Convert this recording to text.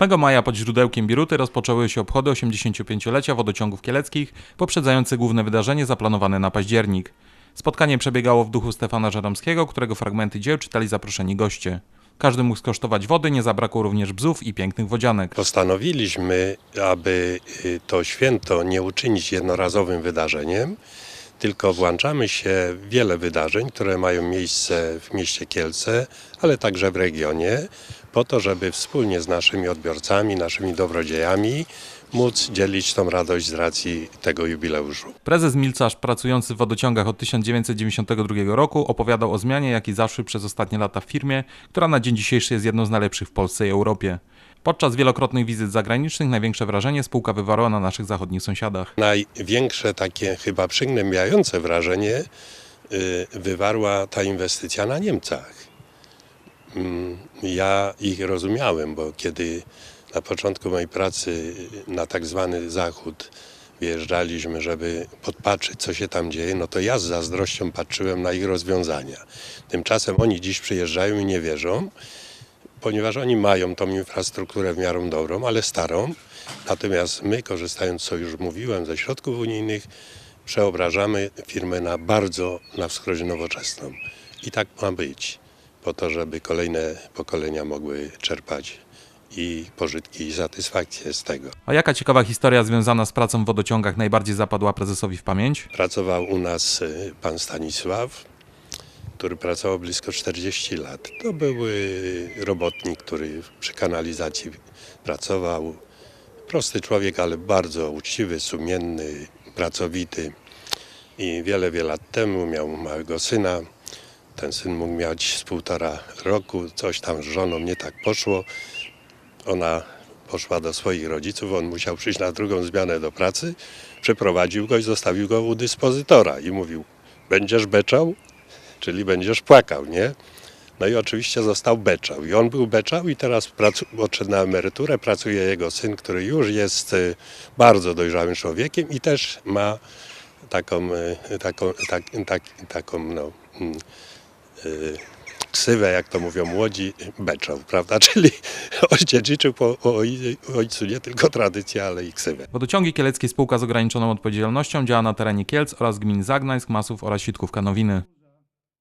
8 maja pod źródełkiem Biruty rozpoczęły się obchody 85-lecia wodociągów kieleckich, poprzedzające główne wydarzenie zaplanowane na październik. Spotkanie przebiegało w duchu Stefana Żeromskiego, którego fragmenty dzieł czytali zaproszeni goście. Każdy mógł skosztować wody, nie zabrakło również bzów i pięknych wodzianek. Postanowiliśmy, aby y, to święto nie uczynić jednorazowym wydarzeniem, tylko włączamy się w wiele wydarzeń, które mają miejsce w mieście Kielce, ale także w regionie, po to, żeby wspólnie z naszymi odbiorcami, naszymi dobrodziejami móc dzielić tą radość z racji tego jubileuszu. Prezes Milcarz, pracujący w wodociągach od 1992 roku, opowiadał o zmianie, jakiej zaszły przez ostatnie lata w firmie, która na dzień dzisiejszy jest jedną z najlepszych w Polsce i Europie. Podczas wielokrotnych wizyt zagranicznych największe wrażenie spółka wywarła na naszych zachodnich sąsiadach. Największe takie chyba przygnębiające wrażenie y, wywarła ta inwestycja na Niemcach. Mm, Ja ich rozumiałem, bo kiedy na początku mojej pracy na tak zwany zachód wyjeżdżaliśmy, żeby podpatrzeć, co się tam dzieje, no to ja z zazdrością patrzyłem na ich rozwiązania. Tymczasem oni dziś przyjeżdżają i nie wierzą, ponieważ oni mają tą infrastrukturę w miarę dobrą, ale starą. Natomiast my, korzystając, co już mówiłem, ze środków unijnych, przeobrażamy firmę na bardzo na wskroś nowoczesną. I tak ma być, po to, żeby kolejne pokolenia mogły czerpać i pożytki i satysfakcję z tego. A jaka ciekawa historia związana z pracą w wodociągach najbardziej zapadła prezesowi w pamięć? Pracował u nas y, pan Stanisław, który pracował blisko 40 lat. To był robotnik, który przy kanalizacji pracował. Prosty człowiek, ale bardzo uczciwy, sumienny, pracowity. I wiele, wiele lat temu miał małego syna. Ten syn mógł mieć z półtora roku. Coś tam z żoną nie tak poszło. Ona poszła do swoich rodziców, on musiał przyjść na drugą zmianę do pracy, przeprowadził go i zostawił go u dyspozytora i mówił, będziesz beczał, czyli będziesz płakał, nie? No i oczywiście został beczał i on był beczał i teraz odszedł na emeryturę, pracuje jego syn, który już jest y, bardzo dojrzałym człowiekiem i też ma taką, y, taką, tak, tak, taką no, mm, y, ksywę, jak to mówią młodzi, beczał, prawda? Czyli odziedziczył po oj- ojcu nie tylko tradycję, ale i ksywę. Wodociągi Kieleckie spółka z ograniczoną odpowiedzialnością działa na terenie Kielc oraz gmin Zagnańsk, Masów oraz Sitkówka Nowiny.